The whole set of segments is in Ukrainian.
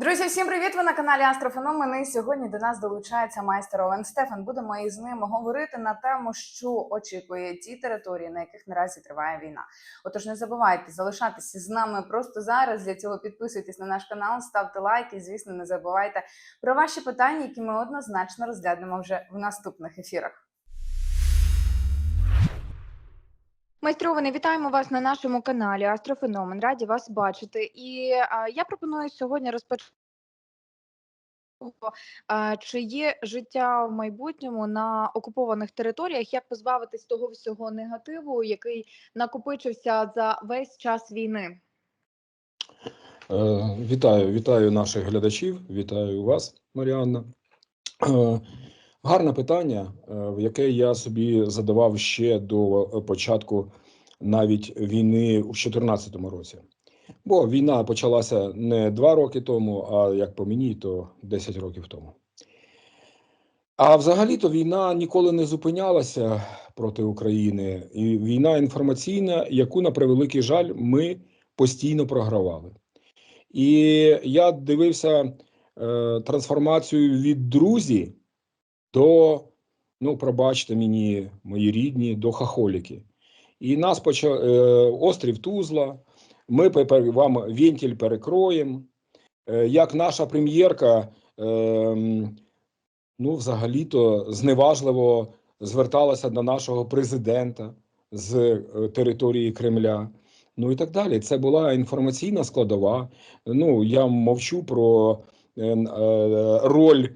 Друзі, всім привіт! Ви на каналі Астрофеномен. І сьогодні до нас долучається майстер Олен Стефан. Будемо із ним говорити на тему, що очікує ті території, на яких наразі триває війна. Отож, не забувайте залишатися з нами просто зараз. Для цього підписуйтесь на наш канал, ставте лайки. І, звісно, не забувайте про ваші питання, які ми однозначно розглянемо вже в наступних ефірах. Майстровини, вітаємо вас на нашому каналі Астрофеномен. Раді вас бачити. І а, я пропоную сьогодні розпочати. Чи є життя в майбутньому на окупованих територіях? Як позбавитись того всього негативу, який накопичився за весь час війни? Е, Вітаю, вітаю наших глядачів, вітаю вас, Маріанна. Е, Гарне питання, е, яке я собі задавав ще до початку навіть війни у 2014 році. Бо війна почалася не два роки тому, а як по мені, то 10 років тому. А взагалі-то війна ніколи не зупинялася проти України, і війна інформаційна, яку, на превеликий жаль, ми постійно програвали. І я дивився е, трансформацію від друзі до, ну, пробачте мені, мої рідні, до хахоліки. І нас почав е, острів Тузла. Ми вам вентиль перекроємо. Е, як наша прем'єрка, е, ну, взагалі-то зневажливо зверталася до нашого президента з е, території Кремля. Ну і так далі. Це була інформаційна складова. Ну я мовчу про е, е, роль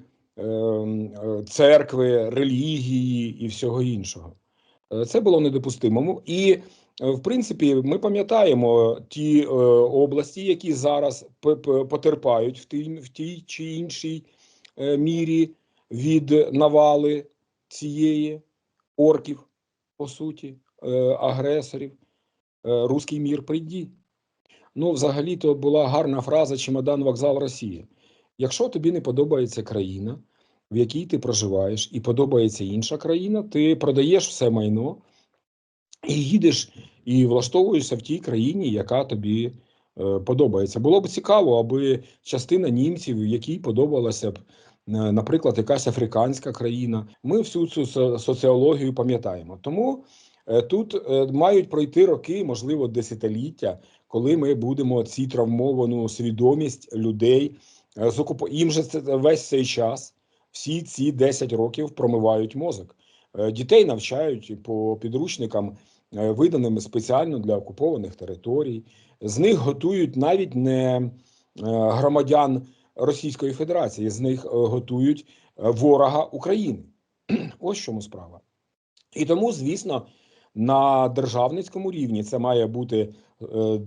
церкви, релігії і всього іншого. Е, Це було недопустимо. І е, в принципі, ми пам'ятаємо ті е, області, які зараз потерпають в тій, в тій чи іншій мірі від навали цієї орків, по суті, агресорів. Руський мір прийді. Ну, взагалі, то була гарна фраза Чемодан вокзал Росії. Якщо тобі не подобається країна, в якій ти проживаєш, і подобається інша країна, ти продаєш все майно і їдеш і влаштовуєшся в тій країні, яка тобі е, подобається. Було б цікаво, аби частина німців, якій подобалася б, е, наприклад, якась африканська країна. Ми всю цю соціологію пам'ятаємо. Тому е, тут мають пройти роки, можливо, десятиліття, коли ми будемо ці травмовану свідомість людей з окуп... їм же весь цей час, всі ці 10 років промивають мозок. Е, Дітей навчають по підручникам, е, виданим спеціально для окупованих територій. З них готують навіть не е, громадян Російської Федерації, з них е, готують е, ворога України. Ось чому справа. І тому, звісно, на державницькому рівні це має бути е,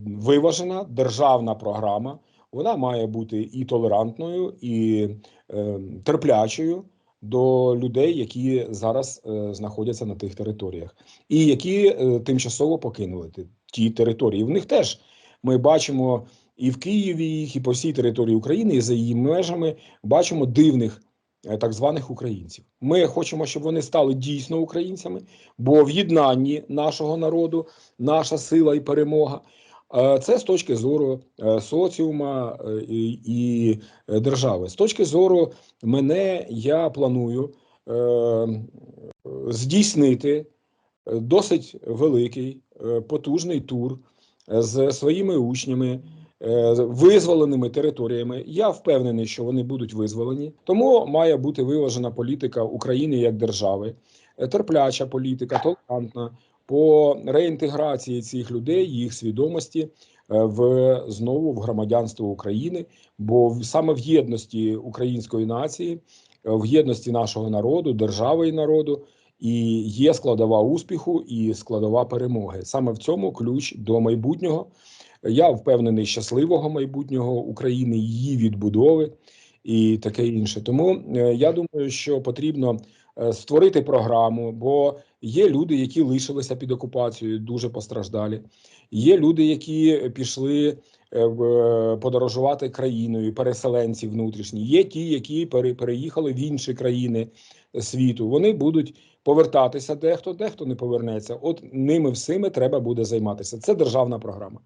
виважена державна програма. Вона має бути і толерантною, і е, терплячою до людей, які зараз е, знаходяться на тих територіях, і які е, тимчасово покинули ті- території. В них теж ми бачимо і в Києві їх, і по всій території України, і за її межами бачимо дивних е, так званих українців. Ми хочемо, щоб вони стали дійсно українцями, бо в єднанні нашого народу наша сила і перемога. Це з точки зору е, соціума е, і, е, держави. З точки зору мене я планую здійснити досить великий, потужний тур з своїми учнями, визволеними територіями. Я впевнений, що вони будуть визволені. Тому має бути виважена політика України як держави, терпляча політика, толерантна по реінтеграції цих людей, їх свідомості е, в знову в громадянство України. Бо саме в єдності української нації, е, в єдності нашого народу, держави і народу. І є складова успіху і складова перемоги. Саме в цьому ключ до майбутнього. Я впевнений щасливого майбутнього України, її відбудови і таке інше. Тому е, я думаю, що потрібно створити програму, бо є люди, які лишилися під окупацією, дуже постраждалі. Є люди, які пішли е, подорожувати країною, переселенці внутрішні. Є ті, які переїхали в інші країни світу. Вони будуть повертатися дехто, дехто не повернеться. От ними всіми треба буде займатися. Це державна програма.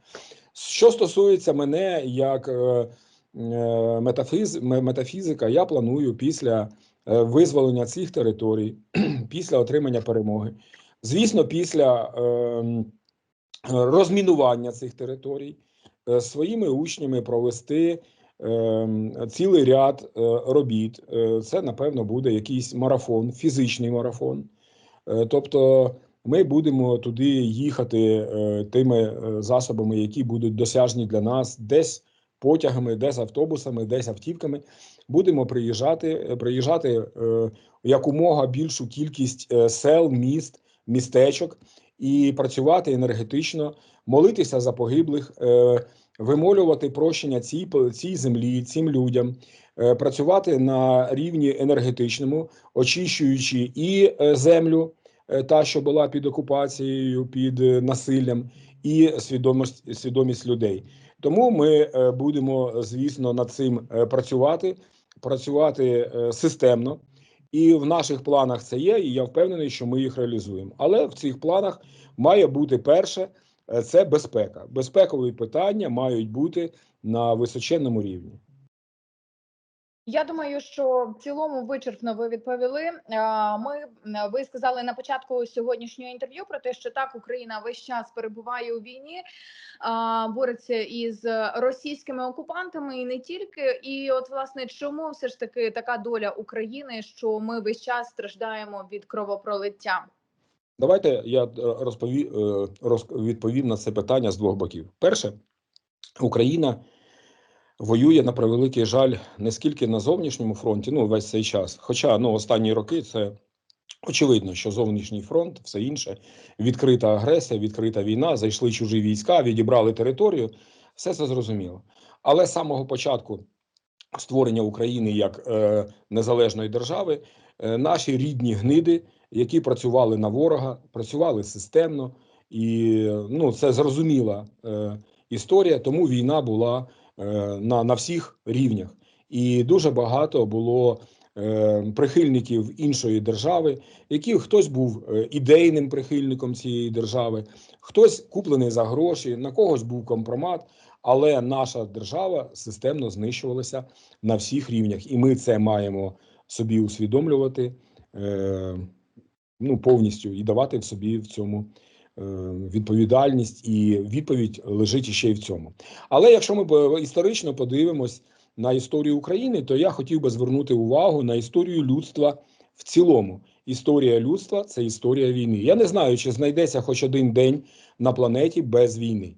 Що стосується мене як е, метафіз, метафізика, я планую після е, визволення цих територій, після отримання перемоги, звісно, після ем, розмінування цих територій, е, своїми учнями провести ем, цілий ряд е, робіт. Е, Це, напевно, буде якийсь марафон, фізичний марафон. Е, Тобто ми будемо туди їхати е, тими е, засобами, які будуть досяжні для нас, десь потягами, десь автобусами, десь автівками. Будемо приїжджати, е, приїжджати е, якомога більшу кількість е, сел, міст, містечок і працювати енергетично, молитися за погиблих, вимолювати прощення цій, цій землі, цим людям, працювати на рівні енергетичному, очищуючи і землю, та, що була під окупацією, під насиллям, і свідомість, свідомість людей. Тому ми будемо, звісно, над цим працювати, працювати е, системно. І в наших планах це є, і я впевнений, що ми їх реалізуємо. Але в цих планах має бути перше е, це безпека. Безпекові питання мають бути на височенному рівні. Я думаю, що в цілому вичерпно ви відповіли. Ми ви сказали на початку сьогоднішнього інтерв'ю про те, що так Україна весь час перебуває у війні, бореться із російськими окупантами і не тільки. І от власне чому все ж таки така доля України, що ми весь час страждаємо від кровопролиття? Давайте я е, розпові, е, на це питання з двох боків. Перше, Україна воює на превеликий жаль не скільки на зовнішньому фронті, ну весь цей час. Хоча ну останні роки це очевидно, що зовнішній фронт, все інше, відкрита агресія, відкрита війна, зайшли чужі війська, відібрали територію. Все це зрозуміло. Але з самого початку створення України як е, незалежної держави, е, наші рідні гниди, які працювали на ворога, працювали системно, і ну це зрозуміла е, історія. Тому війна була на, на всіх рівнях, і дуже багато було. е, Прихильників іншої держави, які хтось був е, ідейним прихильником цієї держави, хтось куплений за гроші, на когось був компромат, але наша держава системно знищувалася на всіх рівнях, і ми це маємо собі усвідомлювати е, ну, повністю і давати собі в цьому е, відповідальність, і відповідь лежить іще й в цьому. Але якщо ми історично подивимось на історію України, то я хотів би звернути увагу на історію людства в цілому. Історія людства це історія війни. Я не знаю, чи знайдеться хоч один день на планеті без війни.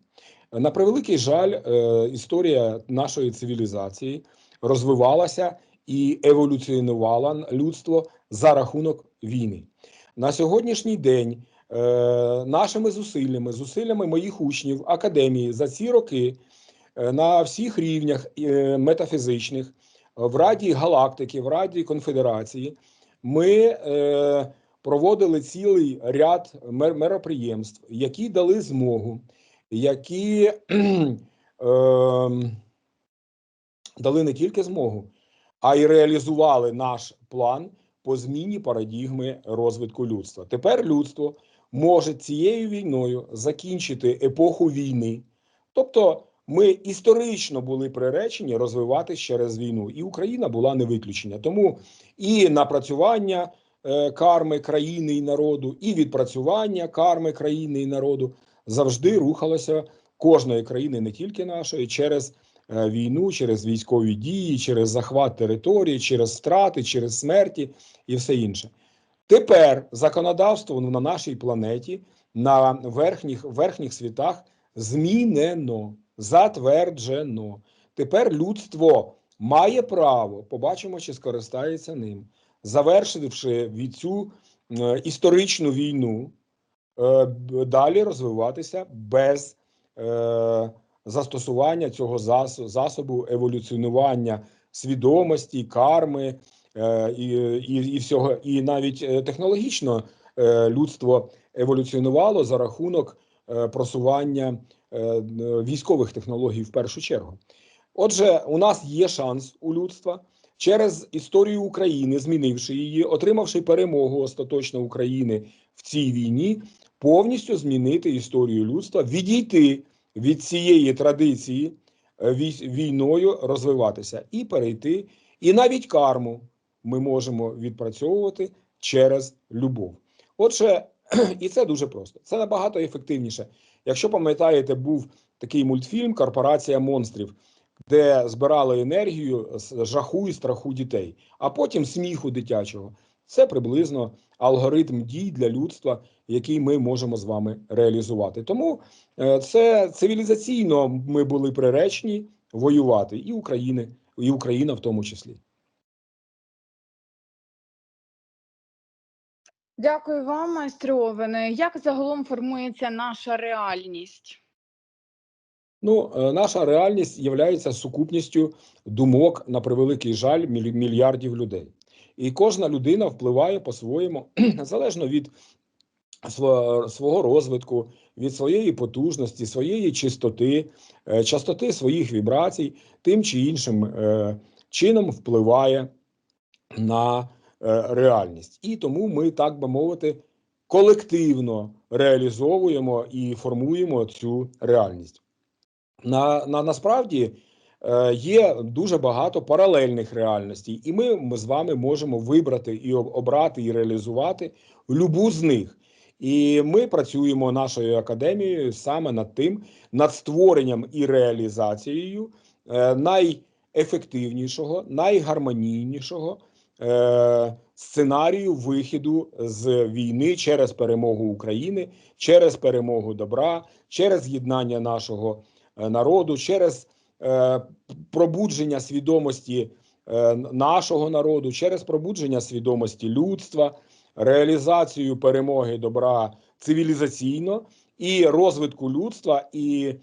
На превеликий жаль, е, історія нашої цивілізації розвивалася і еволюціонувала людство за рахунок війни. На сьогоднішній день е, нашими зусиллями, зусиллями моїх учнів академії за ці роки е, на всіх рівнях е, метафізичних, в Раді Галактики, в Раді Конфедерації, ми е, проводили цілий ряд мер- мероприємств, які дали змогу, які ем, дали не тільки змогу, а й реалізували наш план по зміні парадігми розвитку людства. Тепер людство може цією війною закінчити епоху війни. Тобто, ми історично були приречені розвиватись через війну, і Україна була не виключення. Тому і напрацювання е, карми країни і народу, і відпрацювання карми країни і народу завжди рухалося кожної країни, не тільки нашої, через е, війну, через військові дії, через захват території, через втрати, через смерті і все інше. Тепер законодавство на нашій планеті на верхніх, верхніх світах змінено, затверджено. Тепер людство має право, побачимо, чи скористається ним, завершивши від цю е, історичну війну, е, далі розвиватися без е, застосування цього засо- засобу еволюціонування свідомості, карми і, і, і всього, і навіть е, технологічно е, людство еволюціонувало за рахунок е, просування е, е, військових технологій в першу чергу. Отже, у нас є шанс у людства через історію України, змінивши її, отримавши перемогу остаточно України в цій війні, повністю змінити історію людства, відійти від цієї традиції е, війною розвиватися і перейти, і навіть карму ми можемо відпрацьовувати через любов. Отже, і це дуже просто. Це набагато ефективніше. Якщо пам'ятаєте, був такий мультфільм Корпорація монстрів, де збирали енергію з жаху і страху дітей, а потім сміху дитячого. Це приблизно алгоритм дій для людства, який ми можемо з вами реалізувати. Тому е, це цивілізаційно ми були приречені воювати і України, і Україна в тому числі. Дякую вам, майстре Овене. Як загалом формується наша реальність? Ну, е, наша реальність є сукупністю думок на превеликий жаль мільярдів людей. І кожна людина впливає по-своєму, залежно від свого розвитку, від своєї потужності, своєї чистоти, е, частоти своїх вібрацій, тим чи іншим е, чином впливає на реальність. І тому ми, так би мовити, колективно реалізовуємо і формуємо цю реальність. На, на насправді е, є дуже багато паралельних реальностей, і ми, ми з вами можемо вибрати і обрати і реалізувати любу з них. І ми працюємо нашою академією саме над тим, над створенням і реалізацією е, найефективнішого, найгармонійнішого е, сценарію виходу з війни через перемогу України, через перемогу добра, через єднання нашого е, народу, через е, пробудження свідомості е, нашого народу, через пробудження свідомості людства, реалізацію перемоги добра цивілізаційно і розвитку людства і е,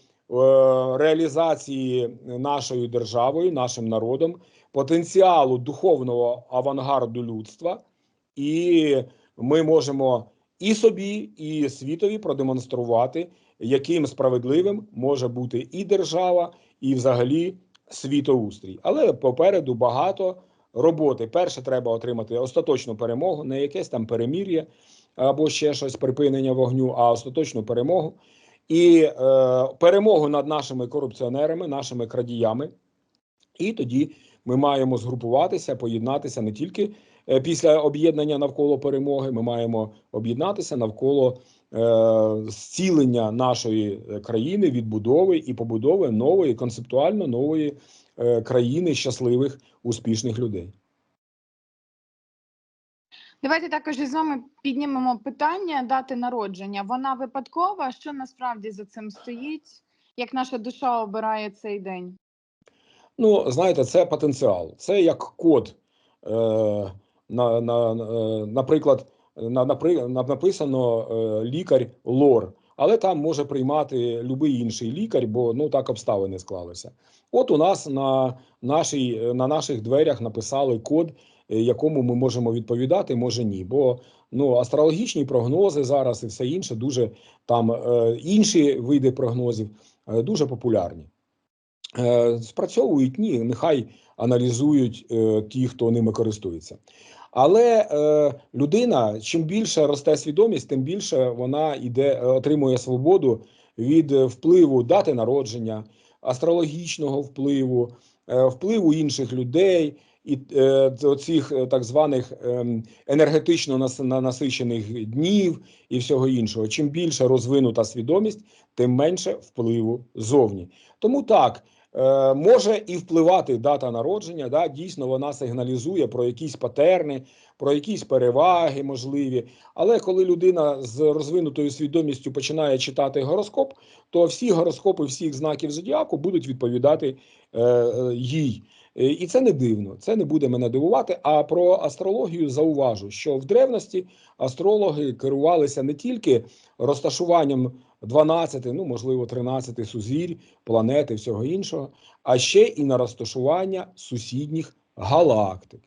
реалізації нашою державою, нашим народом, потенціалу духовного авангарду людства, і ми можемо і собі, і світові продемонструвати, яким справедливим може бути і держава, і взагалі світоустрій. Але попереду багато роботи. Перше, треба отримати остаточну перемогу, не якесь там перемір'я або ще щось припинення вогню, а остаточну перемогу. І е, перемогу над нашими корупціонерами, нашими крадіями. І тоді ми маємо згрупуватися, поєднатися не тільки е, після об'єднання навколо перемоги. Ми маємо об'єднатися навколо е, зцілення нашої е, країни, відбудови і побудови нової концептуально нової країни щасливих успішних людей. Давайте також із вами піднімемо питання дати народження. Вона випадкова. Що насправді за цим стоїть? Як наша душа обирає цей день? Ну, знаєте, це потенціал. Це як код. Е, на, на, на, наприклад, на, на, написано е, лікар лор, але там може приймати будь-який інший лікар, бо ну так обставини склалися. От у нас на, нашій, на наших дверях написали код, е, якому ми можемо відповідати, може ні. Бо ну, астрологічні прогнози зараз і все інше, дуже там е, інші види прогнозів е, дуже популярні. Е, спрацьовують ні, нехай аналізують е, ті, хто ними користується. Але е, людина, чим більше росте свідомість, тим більше вона іде, е, отримує свободу від впливу дати народження, астрологічного впливу, е, впливу інших людей і е, оцих е, так званих ем, енергетично нас- на- насичених днів і всього іншого. Чим більше розвинута свідомість, тим менше впливу зовні. Тому так. Е, може і впливати дата народження, да, дійсно вона сигналізує про якісь патерни, про якісь переваги можливі. Але коли людина з розвинутою свідомістю починає читати гороскоп, то всі гороскопи всіх знаків зодіаку будуть відповідати е, е, їй. І це не дивно, це не буде мене дивувати. А про астрологію зауважу, що в древності астрологи керувалися не тільки розташуванням 12, ну можливо, 13 сузір'я, планети, всього іншого, а ще і на розташування сусідніх галактик.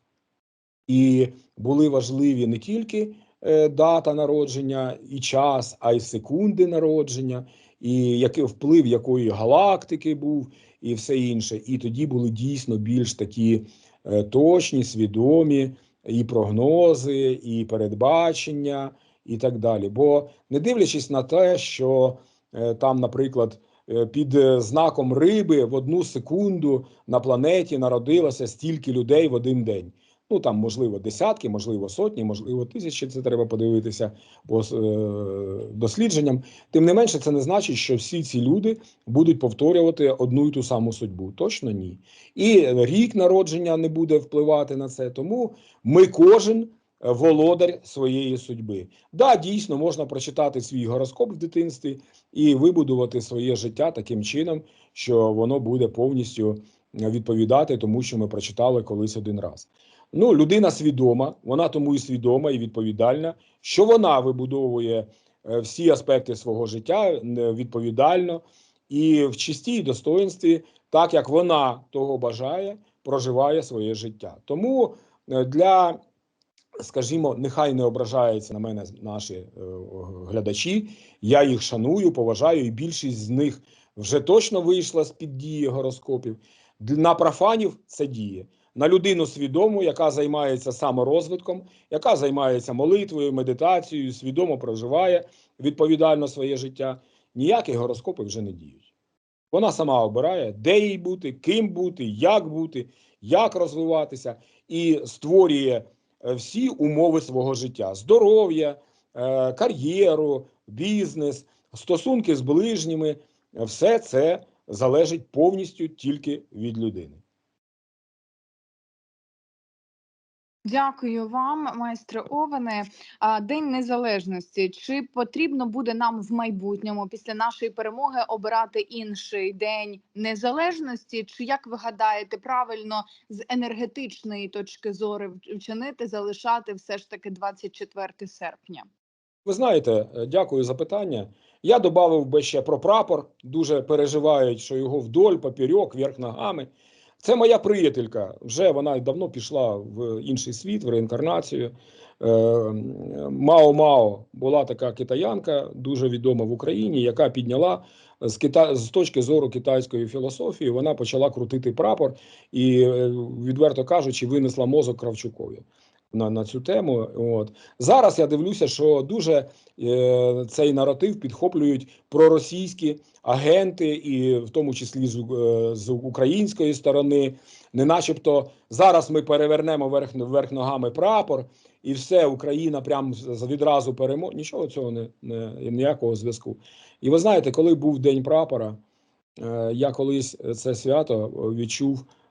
І були важливі не тільки е, дата народження і час, а й секунди народження, і який вплив якої галактики був, і все інше. І тоді були дійсно більш такі е, точні, свідомі і прогнози, і передбачення, і так далі. Бо не дивлячись на те, що е, там, наприклад, е, під е, знаком риби в одну секунду на планеті народилося стільки людей в один день. Ну там можливо десятки, можливо сотні, можливо тисячі. Це треба подивитися по дослідженням. Тим не менше, це не значить, що всі ці люди будуть повторювати одну й ту саму судьбу. Точно ні. І рік народження не буде впливати на це. Тому ми кожен володар своєї судьби. Да, дійсно можна прочитати свій гороскоп в дитинстві і вибудувати своє життя таким чином, що воно буде повністю відповідати тому, що ми прочитали колись один раз. Ну, людина свідома, вона тому і свідома і відповідальна, що вона вибудовує е, всі аспекти свого життя е, відповідально і в чисті і достоинстві, так як вона того бажає, проживає своє життя. Тому е, для, скажімо, нехай не ображаються на мене наші е, глядачі. Я їх шаную, поважаю, і більшість з них вже точно вийшла з під дії гороскопів. На профанів це діє. На людину свідому, яка займається саморозвитком, яка займається молитвою, медитацією, свідомо проживає відповідально своє життя, ніякі гороскопи вже не діють. Вона сама обирає, де їй бути, ким бути, як бути, як розвиватися, і створює всі умови свого життя: здоров'я, е, кар'єру, бізнес, стосунки з ближніми. Все це залежить повністю тільки від людини. Дякую вам, майстре Овене. День незалежності. Чи потрібно буде нам в майбутньому після нашої перемоги обирати інший день незалежності? Чи як ви гадаєте, правильно з енергетичної точки зору вчинити, залишати все ж таки 24 серпня? Ви знаєте, е, дякую за питання. Я додав би ще про прапор. Дуже переживають, що його вдоль, поперек, вверх ногами. Це моя приятелька. Вже вона давно пішла в інший світ, в реінкарнацію. Е, Мао Мао була така китаянка, дуже відома в Україні, яка підняла з кита... з точки зору китайської філософії. Вона почала крутити прапор і, е, відверто кажучи, винесла мозок Кравчукові на, на цю тему. От зараз я дивлюся, що дуже е, цей наратив підхоплюють проросійські агенти, і в тому числі з, е, з української сторони. Не начебто зараз ми перевернемо верх, вверх ногами прапор, і все, Україна прям відразу переможе. Нічого цього не, не ніякого зв'язку. І ви знаєте, коли був День прапора, е, я колись це свято відчув е, с-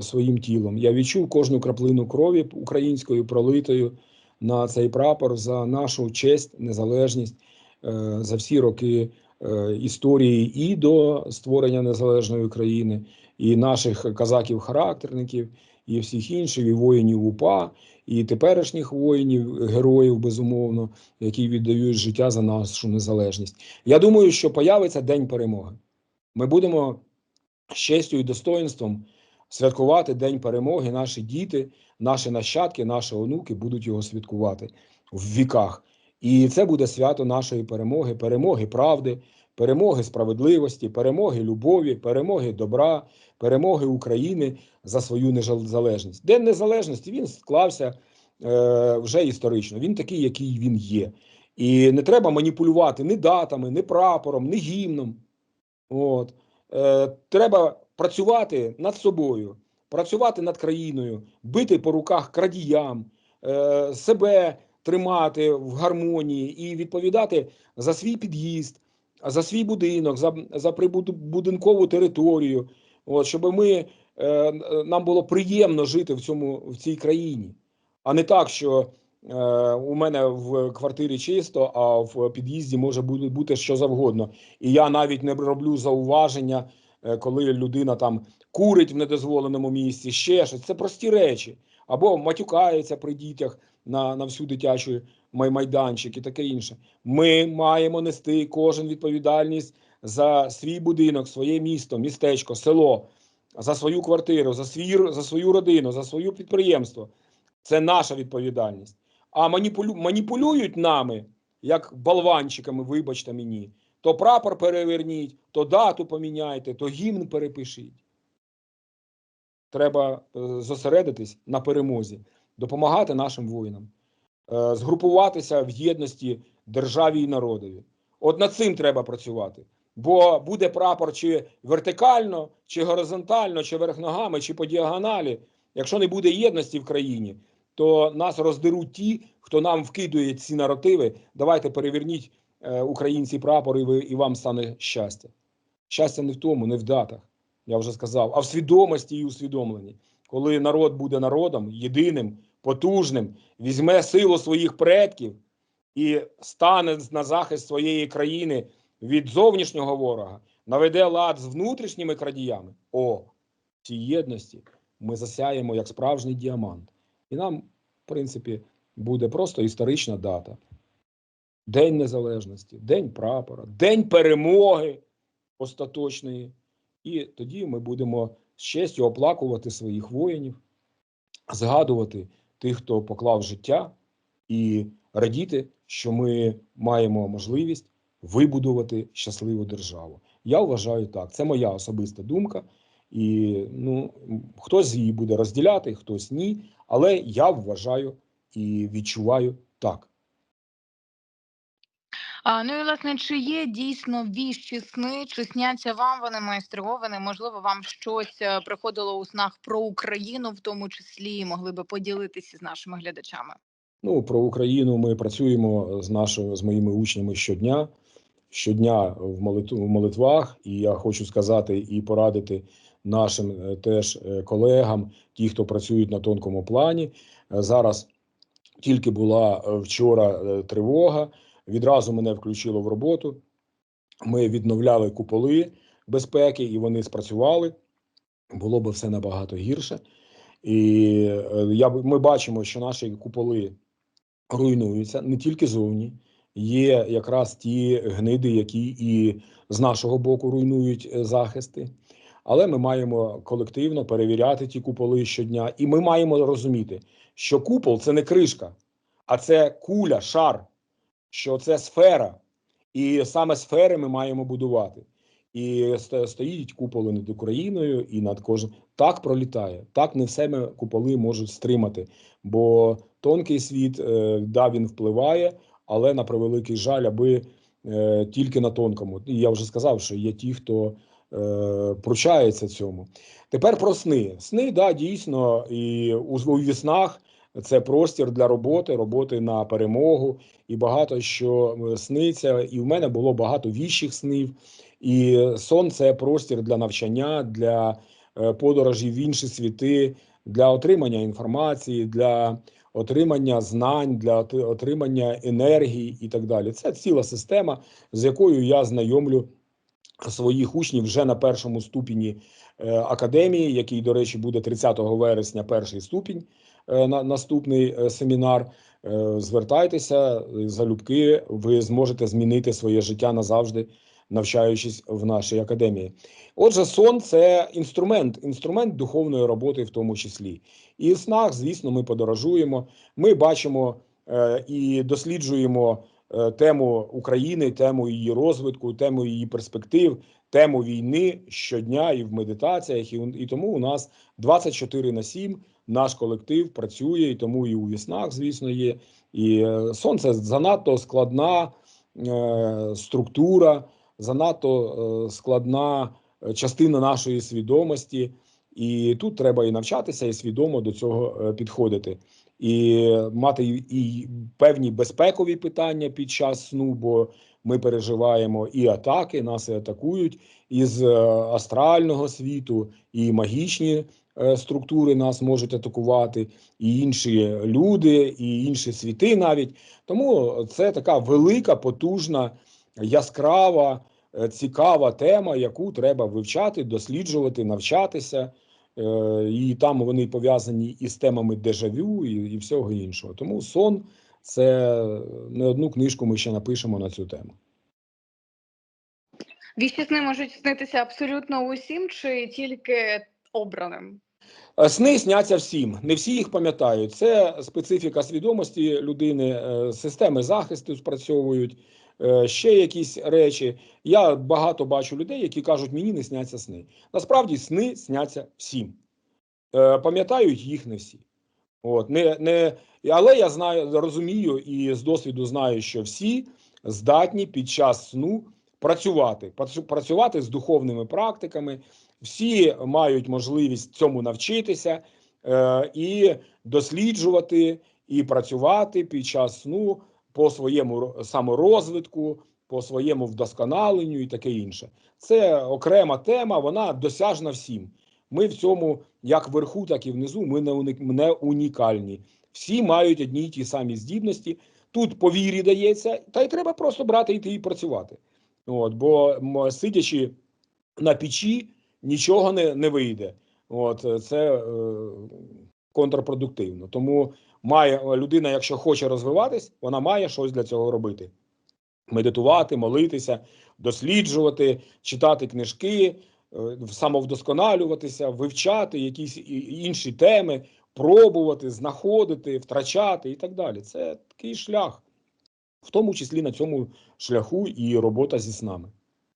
своїм тілом. Я відчув кожну краплину крові української пролитою на цей прапор за нашу честь, незалежність е, за всі роки е, історії і до створення незалежної України, і наших казаків-характерників, і всіх інших, і воїнів УПА, і теперішніх воїнів, героїв, безумовно, які віддають життя за нашу незалежність. Я думаю, що появиться День перемоги. Ми будемо з честю і достоинством святкувати День перемоги. Наші діти, наші нащадки, наші онуки будуть його святкувати в віках. І це буде свято нашої перемоги, перемоги правди, перемоги справедливості, перемоги любові, перемоги добра, перемоги України за свою незалежність. День незалежності він склався е, вже історично. Він такий, який він є. І не треба маніпулювати ні датами, ні прапором, ні гімном. От. Е, треба працювати над собою, працювати над країною, бити по руках крадіям, е, себе тримати в гармонії і відповідати за свій під'їзд, за свій будинок, за, за прибудинкову територію, от, щоб ми, е, нам було приємно жити в, цьому, в цій країні, а не так, що е, у мене в квартирі чисто, а в під'їзді може бути, що завгодно. І я навіть не роблю зауваження, коли людина там курить в недозволеному місці, ще щось. Це прості речі. Або матюкається при дітях на, на всю дитячу майданчик і таке інше. Ми маємо нести кожен відповідальність за свій будинок, своє місто, містечко, село, за свою квартиру, за, свій, за свою родину, за своє підприємство. Це наша відповідальність. А маніпулю, маніпулюють нами, як болванчиками, вибачте мені. То прапор переверніть, то дату поміняйте, то гімн перепишіть. Треба е, зосередитись на перемозі, допомагати нашим воїнам, е, згрупуватися в єдності державі і народові. От над цим треба працювати. Бо буде прапор чи вертикально, чи горизонтально, чи верх ногами, чи по діагоналі. Якщо не буде єдності в країні, то нас роздеруть ті, хто нам вкидує ці наративи. Давайте переверніть українці прапор, і, ви, і вам стане щастя. Щастя не в тому, не в датах, я вже сказав, а в свідомості і усвідомленні. Коли народ буде народом, єдиним, потужним, візьме силу своїх предків і стане на захист своєї країни від зовнішнього ворога, наведе лад з внутрішніми крадіями. О, цій єдності ми засяємо як справжній діамант. І нам, в принципі, буде просто історична дата. День Незалежності, День прапора, День перемоги остаточної. І тоді ми будемо з честю оплакувати своїх воїнів, згадувати тих, хто поклав життя, і радіти, що ми маємо можливість вибудувати щасливу державу. Я вважаю так. Це моя особиста думка. І ну, хтось її буде розділяти, хтось ні. Але я вважаю і відчуваю так. А, ну і власне, чи є дійсно віщі сни, чи сняться вам вони майстровані? Можливо, вам щось е, приходило у снах про Україну, в тому числі, могли би поділитися з нашими глядачами? Ну, про Україну ми працюємо з нашими з моїми учнями щодня, щодня в молитв, в молитвах. І я хочу сказати і порадити нашим е, теж е, колегам, ті, хто працюють на тонкому плані. Зараз тільки була вчора тривога, відразу мене включило в роботу. Ми відновляли куполи безпеки, і вони спрацювали. Було би все набагато гірше. І е, я, ми бачимо, що наші куполи руйнуються не тільки зовні. Є якраз ті гниди, які і з нашого боку руйнують е, захисти. Але ми маємо колективно перевіряти ті куполи щодня, і ми маємо розуміти, що купол це не кришка, а це куля, шар, що це сфера. І саме сфери ми маємо будувати. І стоїть куполи над Україною і над кожним. Так пролітає. Так не все ми куполи можуть стримати. Бо тонкий світ, е, да, він впливає, але на превеликий жаль, аби е, тільки на тонкому. І я вже сказав, що є ті, хто е, пручається цьому. Тепер про сни. Сни, да, дійсно, і у, у віснах це простір для роботи, роботи на перемогу, і багато що е, сниться. І в мене було багато віщих снів. І сон це простір для навчання, для е, подорожі в інші світи, для отримання інформації, для отримання знань, для отримання енергії і так далі. Це ціла система, з якою я знайомлю своїх учнів вже на першому ступені е, академії, який, до речі, буде 30 вересня, перший ступінь, на наступний е, семінар. Е, Звертайтеся е, залюбки, ви зможете змінити своє життя назавжди, навчаючись в нашій академії. Отже, сон це інструмент, інструмент духовної роботи, в тому числі. І в снах, звісно, ми подорожуємо. Ми бачимо е, і досліджуємо е, тему України, тему її розвитку, тему її перспектив, тему війни щодня і в медитаціях. І, і тому у нас 24 на 7 наш колектив працює, і тому і у віснах, звісно, є. І е, сон це занадто складна е, структура, занадто е, складна е, частина нашої свідомості. І тут треба і навчатися, і свідомо до цього е, підходити, і мати і, певні безпекові питання під час сну, бо ми переживаємо і атаки, нас і атакують із е, астрального світу, і магічні е, структури нас можуть атакувати, і інші люди, і інші світи навіть. Тому це така велика, потужна, яскрава, е, цікава тема, яку треба вивчати, досліджувати, навчатися. Е, І там вони пов'язані із темами дежавю і, і всього іншого. Тому сон це не одну книжку ми ще напишемо на цю тему. Віщі сни можуть снитися абсолютно усім, чи тільки обраним? Е, Сни сняться всім, не всі їх пам'ятають. Це специфіка свідомості людини, е, системи захисту спрацьовують, ще якісь речі. Я багато бачу людей, які кажуть, мені не сняться сни. Насправді сни сняться всім. Е, Пам'ятають їх не всі. От, не, не, але я знаю, розумію і з досвіду знаю, що всі здатні під час сну працювати, працювати з духовними практиками. Всі мають можливість цьому навчитися е, і досліджувати, і працювати під час сну по своєму саморозвитку, по своєму вдосконаленню і таке інше. Це окрема тема, вона досяжна всім. Ми в цьому, як вверху, так і внизу, ми не унікальні. Всі мають одні й ті самі здібності. Тут по вірі дається, та й треба просто брати йти і працювати. От, бо сидячи на печі, нічого не, не вийде. От, це е, контрпродуктивно. Тому має людина, якщо хоче розвиватись, вона має щось для цього робити: медитувати, молитися, досліджувати, читати книжки, е, самовдосконалюватися, вивчати якісь інші теми, пробувати, знаходити, втрачати і так далі. Це такий шлях, в тому числі на цьому шляху і робота зі снами.